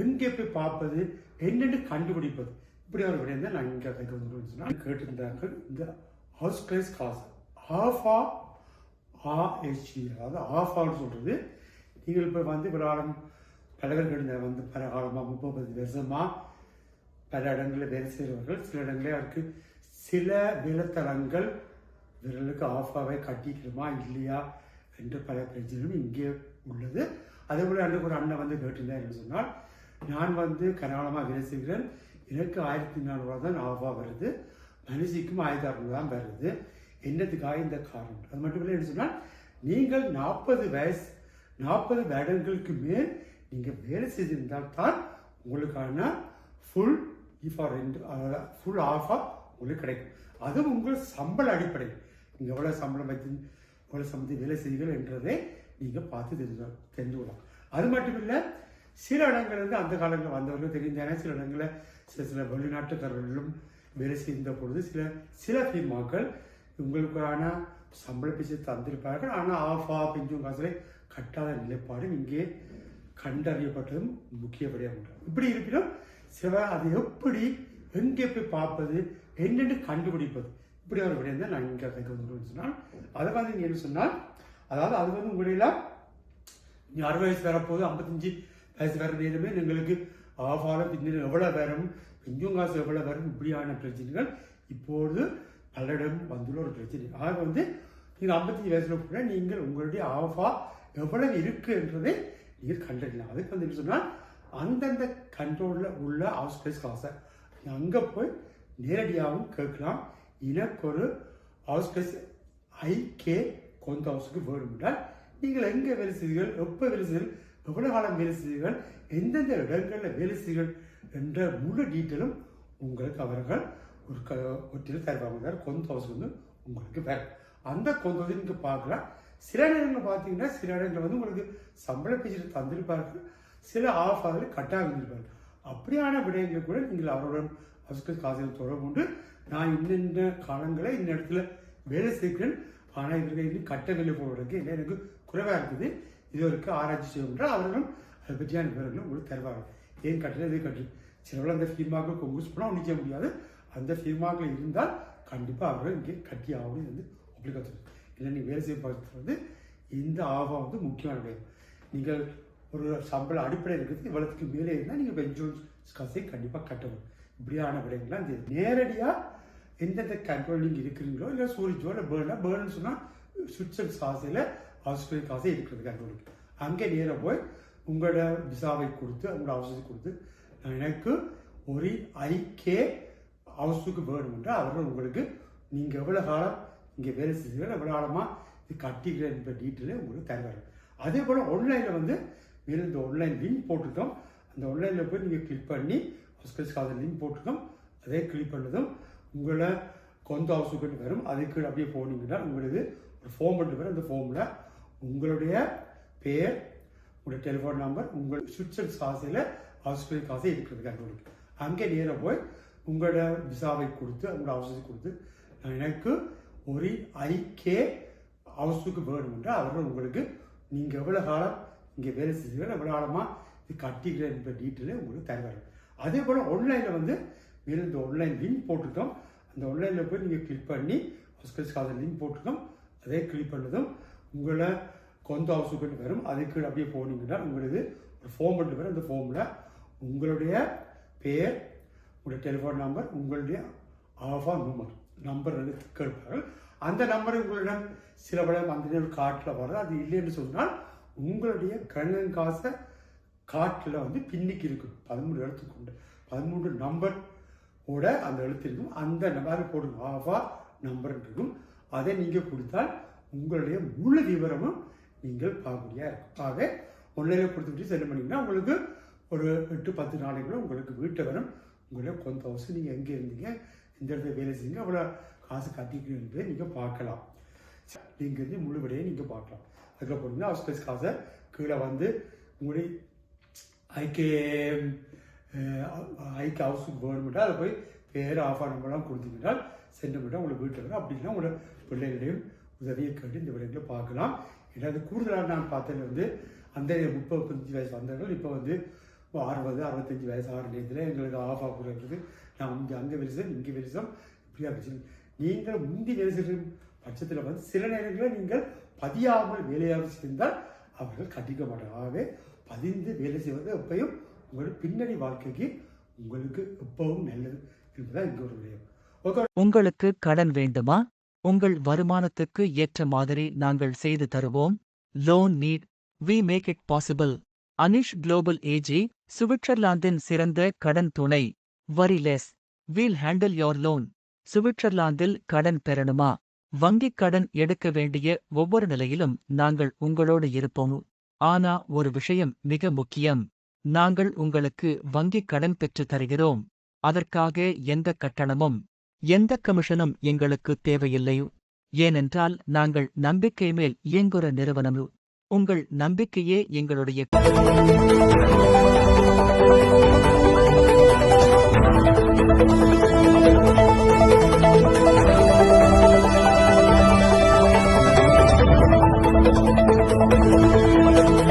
எங்கே போய் பார்ப்பது? என்னென்னு கண்டுபிடிப்பது? இப்படி ஒரு விடயம் தான் நான் இங்கே கைக்கு வந்து சொன்னால் கேட்டிருந்தார்கள் இந்த ஹவுஸ் பிரைஸ் காசு ஆஃபா ஆஹெச்இ அதாவது ஆஃபான்னு சொல்கிறது நீங்கள் இப்போ வந்து விளையாடம் பலவர்கள் வந்து பல காலமாக முப்பது வருஷமாக பல இடங்களில் வேலை செய்கிறவர்கள் சில இடங்களே அவருக்கு சில விலத்தலங்கள் விரலுக்கு ஆஃபாகவே கட்டிக்கிறோமா இல்லையா என்று பல பிரச்சனைகளும் இங்கே உள்ளது. அதே போல் அன்றைக்கு ஒரு அண்ணன் வந்து கேட்டிருந்தேன் என்று சொன்னால் நான் வந்து கனகாலமாக வேலை செய்கிறேன் எனக்கு ஆயிரத்தி நானூறுவா தான் ஆஃபாக வருது. மனுஷிக்கும் ஆயிரத்தி அறுநூறு தான் வருது. என்னத்துக்காக இந்த காரணம்? அது மட்டும் இல்லை என்ன சொன்னால் நீங்கள் நாற்பது வயசு நாற்பது வருடங்களுக்கு மேல் நீங்கள் வேலை செய்திருந்தால் தான் உங்களுக்கான ஃபுல் இஃபார் ரெண்டு ஃபுல் ஆஃபாக உங்களுக்கு கிடைக்கும். அதுவும் உங்கள் சம்பள அடிப்படையில் நீங்கள் எவ்வளோ சம்பளம் வைத்து எவ்வளோ சம்பளத்தை வேலை செய்கிறீர்கள் என்றதை நீங்கள் பார்த்து தெரிஞ்சு தெரிஞ்சு கொள்ளலாம். அது மட்டும் இல்லை சில இடங்களிலிருந்து அந்த காலங்களில் வந்தவர்கள் தெரிந்தன சில இடங்களில் சில சில வெளிநாட்டுக்காரர்களும் வேலை செய்த பொழுது சில சில ஃபீமாக்கள் உங்களுக்கான சம்பள பிச்சை தந்திருப்பார்கள். ஆனால் ஆஃபா பிஞ்சும் காசுகளை கட்டாத நிலைப்பாடு இங்கே கண்டறியப்பட்டதும் முக்கியப்படியாக உண்டு. இப்படி இருப்பினும் சில அதை எப்படி எங்கே போய் பார்ப்பது என்னென்று கண்டுபிடிப்பது இப்படி ஒரு விடயம் தான் நான் இங்கே கைக்கு வந்து சொன்னால் அதை வந்து நீங்கள் என்ன சொன்னால் அதாவது அது வந்து உங்களில் நீ அறுபது வயசு வரப்போகுது ஐம்பத்தஞ்சு வயசு வர நேரமே எங்களுக்கு ஆஃபால பின்னர் எவ்வளோ வரும்? கொஞ்சம் காசு எவ்வளோ வரும்? இப்படியான பிரச்சனைகள் இப்போது பலரிடம் வந்துள்ள ஒரு பிரச்சனை. ஆக வந்து நீங்கள் ஐம்பத்தஞ்சு வயசுல கூட நீங்கள் உங்களுடைய ஆஃபா எவ்வளவு இருக்கு என்றதை நீங்கள் கண்டறியலாம். அதுக்கு வந்து என்ன சொன்னால் அந்தந்த கண்ட்ரோலில் உள்ள ஹவுஸ்பேஸ் காசை அங்கே போய் நேரடியாகவும் கேட்கலாம். எனக்கு ஒரு ஐ கே கொந்த ஹவுஸுக்கு வேணும் என்றால் நீங்கள் எங்கே வேலை செய்தீர்கள் எப்போ வேலை செய்தீர்கள் எவ்வளோ காலம் வேலை செய்வீர்கள் எந்தெந்த இடங்களில் வேலை செய்வீர்கள் என்ற முழு டீட்டெயிலும் உங்களுக்கு அவர்கள் ஒரு க ஒட்டியில் தருவாங்க. கொந்த ஹவுஸ் வந்து உங்களுக்கு வேறு. அந்த கொந்த ஹவுஸ் நீங்கள் பார்க்கலாம் சில நேரங்களில் பார்த்தீங்கன்னா சில இடங்களில் வந்து உங்களுக்கு சம்பள பேச்சு தந்திருப்பார்கள். சில ஆஃப் ஆகல கட்டாக இருந்திருப்பார்கள். அப்படியான விடயங்கள் கூட நீங்கள் அவருடன் அவருக்கு காசில் தொடர்பு கொண்டு நான் இன்னென்ன காலங்களை இந்த இடத்துல வேலை செய்கிறேன். ஆனால் இவர்கள் இன்னும் கட்டவில்லை போடுறதுக்கு என்ன எனக்கு குறைவாக இருக்குது. இதுவரைக்கும் ஆராய்ச்சி செய்யணும் அவர்களும் அதை பற்றியான விவரங்களும் உங்களுக்கு தருவாங்க ஏன் கட்டணம் இது கட்டணம் சிலவர்கள் அந்த ஃபீர்மாக்கள் கொங்குஸ் போனால் நிற்க முடியாது. அந்த ஃபீர்மாக்கள் இருந்தால் கண்டிப்பாக அவர்கள் இங்கே கட்டி ஆகணும் வந்து ஒப்ளிகேஷன் இல்லை நீங்கள் வேலை செய்ய வந்து இந்த ஆபம் வந்து முக்கியமான விடயம். நீங்கள் ஒரு சம்பள அடிப்படை இருக்குது இவ்வளவுக்கு மேலே இருந்தால் நீங்கள் பென்ஷன்ஸ் காசை கண்டிப்பாக கட்டணும் இப்படியான விடயங்கள்லாம் இந்த நேரடியாக எந்தெந்த கண்ட்ரோல் நீங்கள் இருக்கிறீங்களோ இல்லை சூரிஜோ இல்லை பேர்னா பேர்னு சொன்னால் சுவிட்சர்ஸ் காசையில் ஆஸ்திரேலிய காசை இருக்கிறது கண்ட்ரோலுக்கு அங்கே நேராக போய் உங்களோட விசாவை கொடுத்து உங்களோட அவசரத்தை கொடுத்து எனக்கு ஒரு ஐகே ஹவுஸுக்கு என்றால் அவர்கள் உங்களுக்கு நீங்கள் எவ்வளோ காலம் இங்கே வேலை செய்கிறீர்கள் எவ்வளோ காலமாக இது கட்டிக்கிறேன் என்ற டீட்டெயிலை உங்களுக்கு தருவார்கள். அதே போல் ஆன்லைனில் வந்து மேலும் இந்த ஆன்லைன் லிங்க் போட்டிருக்கோம். அந்த ஆன்லைனில் போய் நீங்கள் கிளிக் பண்ணி ஹாஸ்பிட்டல்ஸ் காசு லிங்க் போட்டிருக்கோம். அதே கிளிக் பண்ணதும் உங்களை கொந்த ஹவுஸுக்கு வரும் அதுக்கு அப்படியே போனீங்கன்னா உங்களுக்கு ஒரு ஃபார்ம் பண்ணி வரும். அந்த ஃபார்மில் உங்களுடைய பேர் உங்களுடைய டெலிஃபோன் நம்பர் உங்கள் சுவிட்சர்ஸ் காசையில் ஹாஸ்பிட்டல் காசை இருக்கிறது உங்களுக்கு அங்கே நேராக போய் உங்களோட விசாவை கொடுத்து உங்களோட அவசரத்தை கொடுத்து எனக்கு ஒரு ஐகே ஹவுஸுக்கு என்றால் அவர்கள் உங்களுக்கு நீங்கள் எவ்வளோ காலம் இங்கே வேலை செய்கிறீர்கள் எவ்வளோ காலமாக இது கட்டிக்கிறேன் என்ற டீட்டெயிலை உங்களுக்கு தருவார்கள். அதே போல் ஆன்லைனில் வந்து மேலும் இந்த ஆன்லைன் லிங்க் போட்டிருக்கோம். அந்த ஆன்லைனில் போய் நீங்கள் கிளிக் பண்ணி ஹாஸ்பிட்டல்ஸ் காசு லிங்க் போட்டிருக்கோம். அதே கிளிக் பண்ணதும் உங்களை கொந்த ஹவுஸுக்கு வரும். அதுக்கு அப்படியே போனீங்கன்னா உங்களுக்கு ஒரு ஃபார்ம் பண்ணி வரும். அந்த ஃபார்மில் உங்களுடைய பேர் உங்களுடைய டெலிஃபோன் நம்பர் உங்களுடைய ஆஃபா நம்பர் நம்பர் வந்து கேட்பார்கள். அந்த நம்பர் உங்களிடம் சில படம் அந்த காட்டில் வர்றது அது இல்லைன்னு சொன்னால் உங்களுடைய கண்ணன் காசை காட்டில் வந்து பின்னிக்கு இருக்கும். பதிமூணு எழுத்து கொண்டு பதிமூன்று நம்பர் ஓட அந்த எழுத்து இருக்கும். அந்த நம்பர் போடுங்க. ஆஃபா நம்பர் இருக்கும் அதை நீங்கள் கொடுத்தால் உங்களுடைய முழு விவரமும் நீங்கள் பார்க்கக்கூடியா இருக்கும். ஆக ஒன்லைனில் கொடுத்துட்டு சென்ட் பண்ணிங்கன்னா உங்களுக்கு ஒரு எட்டு பத்து நாளைக்குள்ள உங்களுக்கு வீட்டை வரும். உங்களுடைய கொஞ்சம் வருஷம் நீங்கள் எங்கே இருந்தீங்க இந்த இடத்துல வேலை செய்யுங்க அவ்வளோ காசு கட்டிக்கணுன்றதை நீங்கள் பார்க்கலாம். நீங்கள் இருந்து முழு விடையை நீங்கள் பார்க்கலாம். அதுக்கப்புறம் போனீங்கன்னா ஹவுஸ் காசை கீழே வந்து உங்களுடைய ஐக்கே ஐக்கு ஹவுஸுக்கு கவர்மெண்ட்டாக அதை போய் பேர் ஆஃபா நம்பர்லாம் கொடுத்தீங்கன்னா சென்டிமெண்ட்டாக உங்களுக்கு வீட்டில் வரும். அப்படின்னா உங்களோட பிள்ளைகளையும் உதவியை கேட்டு இந்த விடயங்களை பார்க்கலாம். ஏன்னா கூடுதலாக நான் பார்த்தது வந்து அந்த முப்பது முப்பத்தஞ்சு வயசு வந்தவர்கள் இப்போ வந்து அறுபது அறுபத்தஞ்சு வயசு ஆறு நேரத்தில் எங்களுக்கு ஆஃப் ஆஃப் இருக்குது நான் இங்கே அங்கே வெளிசம் இங்கே வெளிசம் இப்படியா பிரச்சனை நீங்கள் முந்தி வேலை பட்சத்தில் வந்து சில நேரங்களில் நீங்கள் பதியாமல் வேலையாக செய்தால் அவர்கள் கண்டிக்க மாட்டாங்க ஆகவே பதிந்து வேலை செய்வது எப்பயும் உங்கள் பின்னணி வாழ்க்கைக்கு உங்களுக்கு எப்பவும் நல்லது என்பதுதான் இங்கே ஒரு விடயம். ஓகே. உங்களுக்கு கடன் வேண்டுமா? உங்கள் வருமானத்துக்கு ஏற்ற மாதிரி நாங்கள் செய்து தருவோம். Loan need we make it possible Anish global AG சுவிட்சர்லாந்தின் சிறந்த கடன் துணை. Worry less we'll handle your loan சுவிட்சர்லாந்தில் கடன் பெறணுமா? வங்கிக் கடன் எடுக்க வேண்டிய ஒவ்வொரு நிலையிலும் நாங்கள் உங்களோடு இருப்போம். ஆனா ஒரு விஷயம் மிக முக்கியம். நாங்கள் உங்களுக்கு வங்கிக் கடன் பெற்றுத் தருகிறோம். அதற்காக எந்த கட்டணமும் எந்த கமிஷனும் எங்களுக்கு தேவையில்லை. ஏனென்றால் நாங்கள் நம்பிக்கை மேல் இயங்குற நிறுவனம். உங்கள் நம்பிக்கையே எங்களுடைய